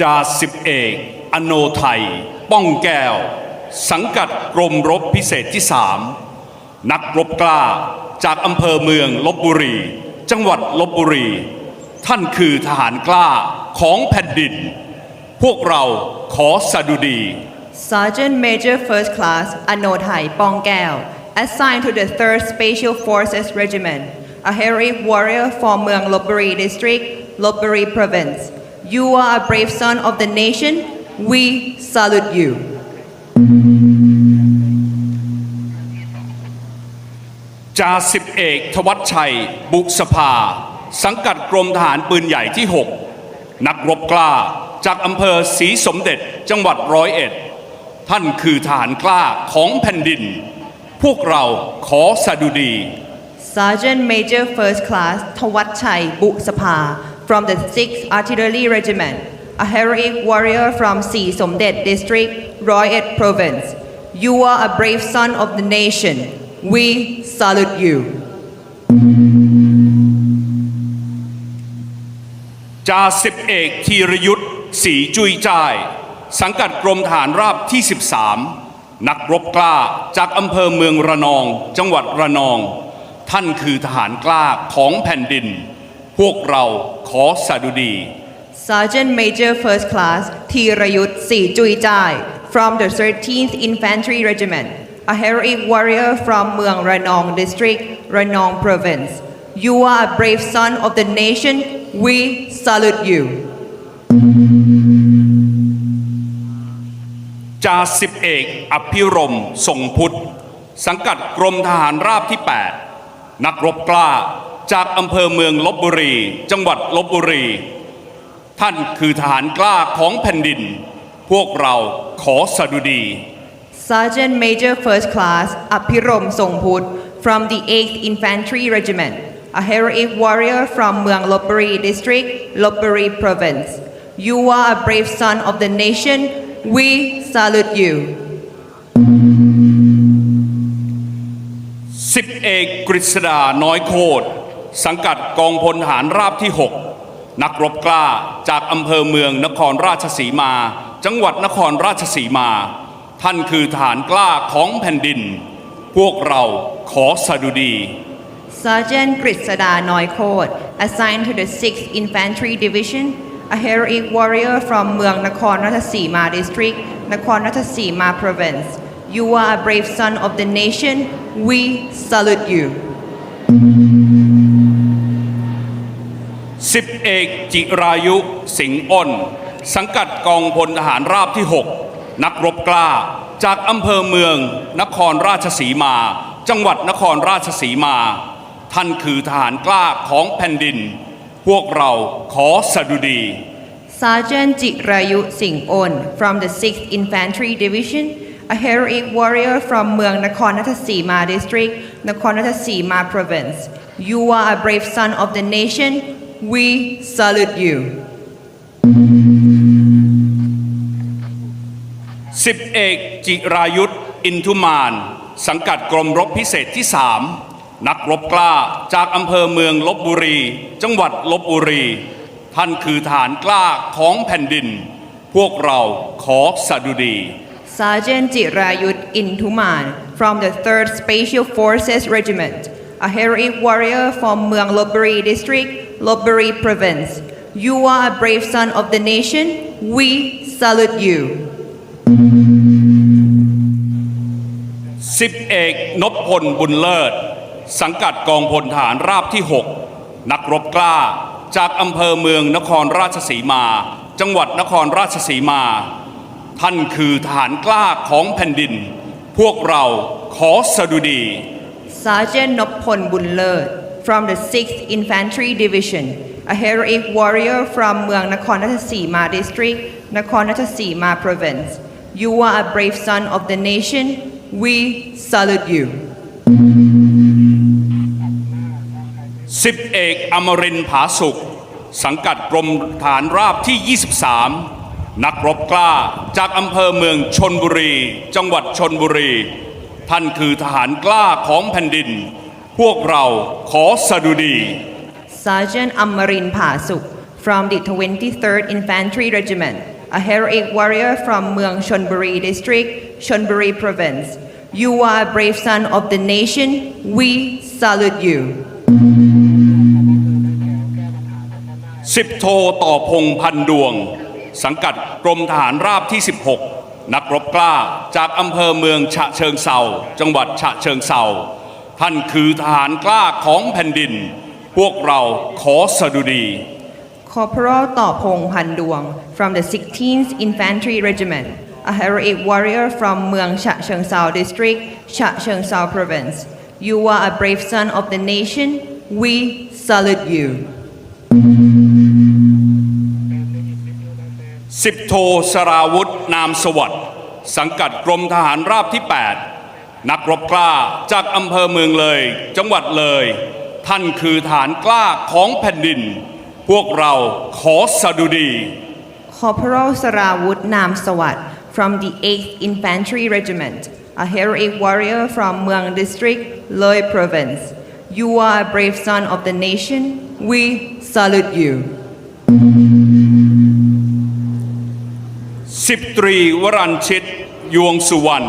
จ่าสิบเอกอโนไทย ป้องแก้ว สังกัดกรมรบพิเศษที่สามนักรบกล้าจากอำเภอเมืองลบบุรี จังหวัดลบบุรี ท่านคือทหารกล้าของแผ่นดิน พวกเราขอสดุดี Sergeant Major First Class Anothai Pongkeo, assigned to the 3rd Special Forces Regiment, a heroic warrior from Muang Lopburi District, Lopburi Province. You are a brave son of the nation. We salute you. จ่าสิบเอกทวัชชัย บุษภา สังกัดกรมทหารปืนใหญ่ที่ 6 นักรบกล้าจากอำเภอศรีสมเด็จจังหวัดร้อยเอ็ด ท่านคือทหารกล้าของแผ่นดิน พวกเราขอสดุดี Sergeant Major First Class Thawatchai Busapa from the 6th Artillery Regiment, a heroic warrior from Si Somdet District, Royet Province. You are a brave son of the nation. We salute you. จ่าสิบเอกธีรยุทธ์ศรีจุยจ้าย สังกัดกรมฐานราบที่ 13 นักรบกล้าจากอำเภอเมืองระนอง จังหวัดระนอง ท่านคือทหารกล้าของแผ่นดิน พวกเราขอสดุดี Sergeant Major First Class Thirayut Si Chui Chai from the 13th Infantry Regiment, a heroic warrior from Muang Ranong District, Ranong Province. You are a brave son of the nation. We salute you. จ่าสิบเอกอภิรมย์ทรงพุทธ สังกัดกรมทหารราบที่ 8 นักรบกล้า จากอำเภอเมืองลบบุรี จังหวัดลบบุรี ท่านคือทหารกล้าของแผ่นดิน พวกเราขอสดุดี Sergeant Major First Class Apirom Songput from the 8th Infantry Regiment, a heroic warrior from Muang Lopburi District, Lopburi Province. You are a brave son of the nation. We salute you. สิบเอกกฤษดาน้อยโคตร สังกัดกองพลทหารราบที่ 6 นักรบกล้าจากอำเภอเมืองนครราชสีมา จังหวัดนครราชสีมา ท่านคือฐานกล้าของแผ่นดิน พวกเราขอสดุดี Sergeant กฤษดาน้อยโคต assigned to the 6th Infantry Division a heroic warrior from เมืองนครราชสีมา district นครราชสีมา province you are a brave son of the nation we salute you สิบเอกจิรายุสิงห์อ้น สังกัดกองพลทหารราบที่ 6 นักรบกล้า จากอำเภอเมือง นครราชสีมา จังหวัดนครราชสีมา ท่านคือทหารกล้าของแผ่นดิน พวกเราขอสดุดี Sergeant Jirayu Singh On from the 6th Infantry Division, a heroic warrior from เมืองนครราชสีมา district นครราชสีมา province you are a brave son of the nation we salute you สิบเอกจิรายุทธอินทุมาน สังกัดกรมรบพิเศษที่ 3 นักรบกล้าจากอำเภอเมืองลบบุรี จังหวัดลบบุรี ท่านคือฐานกล้าของแผ่นดิน พวกเราขอสดุดี Sergeant Jirayut Intuman from the 3rd Special Forces Regiment, a heroic warrior from Muang Lopburi District, Lopburi Province. You are a brave son of the nation. We salute you. สิบเอกนพพลบุญเลิศ สังกัดกองพลฐานราบที่ 6 นักรบกล้า จากอำเภอเมืองนครราชสีมา จังหวัดนครราชสีมา ท่านคือทหารกล้าของแผ่นดิน พวกเราขอสดุดี Sergeant Noppon Bunler from the 6th Infantry Division, a heroic warrior from Muang Nakhon Ratchasima District, Nakhon Ratchasima Province. You are a brave son of the nation. We salute you. สิบเอกอมรินทร์ผาสุข สังกัดกรมฐานราบที่ 23 นักรบกล้าจากอำเภอเมืองชนบุรี จังหวัดชนบุรี ท่านคือทหารกล้าของแผ่นดิน พวกเราขอสดุดี Sergeant Amarin Pasuk from the 23rd Infantry Regiment, a heroic warrior from Mueang Chonburi District, Chonburi Province. You are a brave son of the nation. We salute you. สิบโทต่อพงพันดวง สังกัดกรมทหารราบที่ 16 นักรบกล้าจากอำเภอเมืองฉะเชิงเซาจังหวัดฉะเชิงเซาท่านคือทหารกล้าของแผ่นดิน พวกเราขอสดุดี Corporal Topong Panduang from the 16th Infantry Regiment, a heroic warrior from Mueang Cha Cheung Sao District, Cha Cheung Sao Province. You are a brave son of the nation. We salute you. สิบโทสราวุธนามสวัสดิ์สังกัดกรมทหารราบที่ 8 นักรบกล้าจากอำเภอเมืองเลย จังหวัดเลย ท่านคือฐานกล้าของแผ่นดิน พวกเราขอสดุดี Corporal Sarawut Nam Sawat from the 8th Infantry Regiment, a heroic warrior from Mueang District, Loi Province. You are a brave son of the nation. We salute you. สิบตรีวรัญชิตยวงสุวรรณ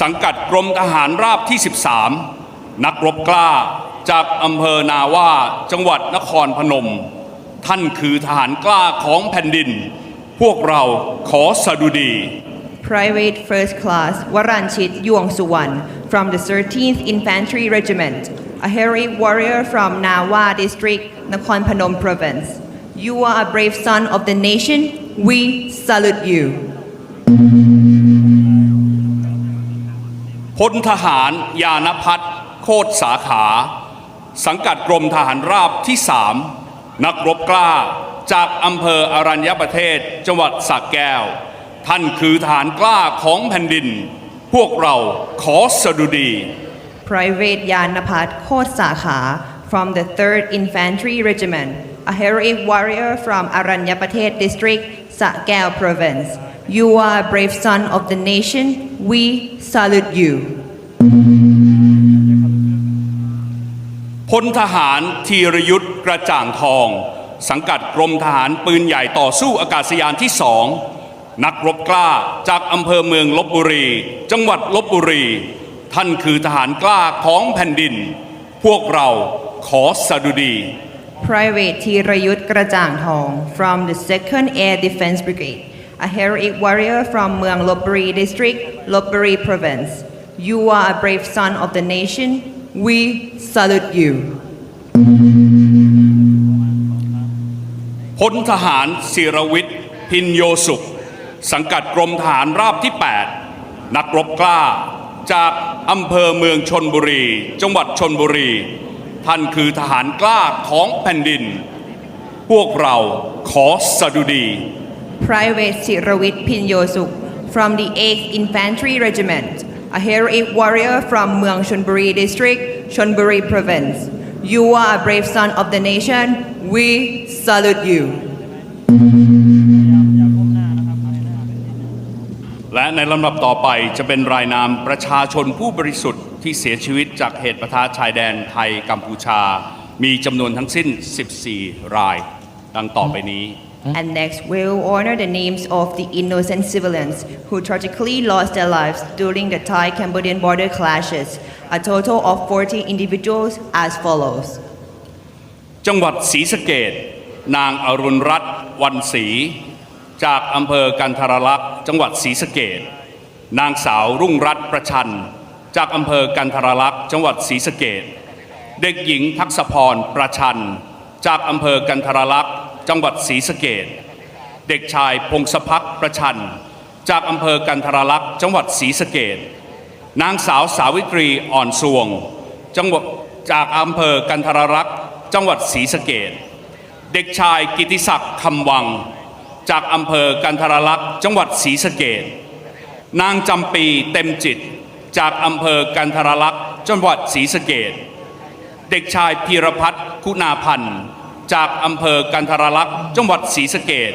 สังกัดกรมทหารราบที่ 13 นักรบกล้าจากอำเภอนาว่าจังหวัดนครพนม ท่านคือทหารกล้าของแผ่นดิน พวกเราขอสดุดี Private First Class Waranchit Yuang Suwan from the 13th Infantry Regiment, a heroic warrior from Nawa District, Nakhon Phanom Province. You are a brave son of the nation. We salute you. พลทหารยานพัฒน์โคตรสาขา สังกัดกรมทหารราบที่สามนักรบกล้าจากอำเภออรัญญประเทศ จังหวัดสระแก้ว ท่านคือทหารกล้าของแผ่นดิน พวกเราขอสดุดี Private Yanapat Khot Sakha from the 3rd Infantry Regiment, a heroic warrior from Aranyapatet District, Sakao Province. You are a brave son of the nation. We salute you. พลทหารธีรยุทธกระจ่างทอง สังกัดกรมทหารปืนใหญ่ต่อสู้อากาศยานที่สองนักรบกล้าจากอำเภอเมืองลบบุรี จังหวัดลบบุรี ท่านคือทหารกล้าของแผ่นดิน พวกเราขอสดุดี Private Tirayut Krajang Thong from the 2nd Air Defense Brigade, a heroic warrior from Muang Lopburi District, Lopburi Province. You are a brave son of the nation. We salute you. พลทหารศิรวิทย์พินโยสุข สังกัดกรมทหารราบที่ 8 นักรบกล้า จากอำเภอเมืองชนบุรี จังหวัดชนบุรี ท่านคือทหารกล้าของแผ่นดิน พวกเราขอสดุดี Private Sirawit Pinyosuk from the 8th Infantry Regiment, a heroic warrior from Muang Chonburi District, Chonburi Province. You are a brave son of the nation. We salute you. และในลำดับต่อไปจะเป็นรายนามประชาชนผู้บริสุทธิ์ ที่เสียชีวิตจากเหตุปะทะชายแดนไทยกัมพูชา มีจำนวนทั้งสิ้น 14 ราย ดังต่อไปนี้ And next, we'll honor the names of the innocent civilians who tragically lost their lives during the Thai Cambodian border clashes, a total of 40 individuals as follows. จังหวัดศรีสะเกดนางอรุณรัตน์วันศรีจากอำเภอกันทรลักษณ์จังหวัดศรีสะเกดนางสาวรุ่งรัตน์ประชัน จากอำเภอกันทรลักษณ์จังหวัดศรีสะเกดเด็กหญิงทักษพรประชัน จากอำเภอกันทรลักษณ์จังหวัดศรีสะเกดเด็กชายพงศพักประชัน จากอำเภอกันทรลักษณ์จังหวัดศรีสะเกดนางสาวสาวิตรีอ่อนสวง จังหวัดจากอำเภอกันทรลักษณ์จังหวัดศรีสะเกดเด็กชายกิติศักดิ์คำวัง จากอำเภอกันทรลักษณ์จังหวัดศรีสะเกดนางจำปีเต็มจิต จากอำเภอกันทรลักษณ์จังหวัดศรีสะเกดเด็กชายพีรพัฒน์คุณาพันธ์ จากอำเภอกันทรลักษณ์จังหวัดศรีสะเกด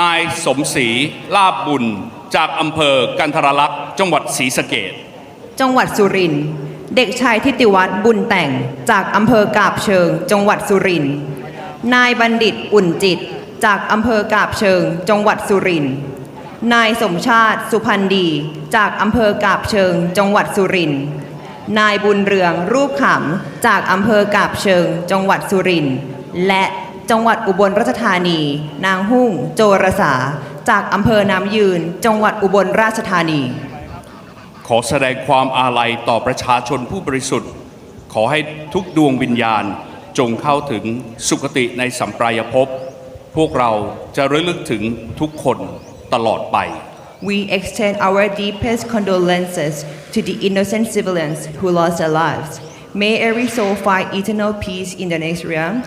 นายสมศรีลาบบุญ จากอำเภอกันทรลักษณ์จังหวัดศรีสะเกดจังหวัดสุรินทร์เด็กชายทิติวัฒน์บุญแต่ง จากอำเภอกาบเชิง จังหวัดสุรินทร์นายบัณฑิตอุ่นจิต จากอำเภอกาบเชิง จังหวัดสุรินทร์ นายสมชาติสุพันธ์ดี จากอำเภอกาบเชิง จังหวัดสุรินทร์นายบุญเรืองรูปขำจากอำเภอกาบเชิง จังหวัดสุรินทร์และจังหวัดอุบลราชธานี นางหุ่ง โจรสา จากอำเภอน้ำยืน จังหวัดอุบลราชธานี ขอแสดงความอาลัยต่อประชาชนผู้บริสุทธิ์ ขอให้ทุกดวงวิญญาณจงเข้าถึงสุคติในสัมปรายภพ พวกเราจะระลึกถึงทุกคน ตลอดไป We extend our deepest condolences to the innocent civilians who lost their lives. May every soul find eternal peace in the next realm.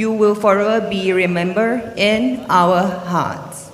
You will forever be remembered in our hearts.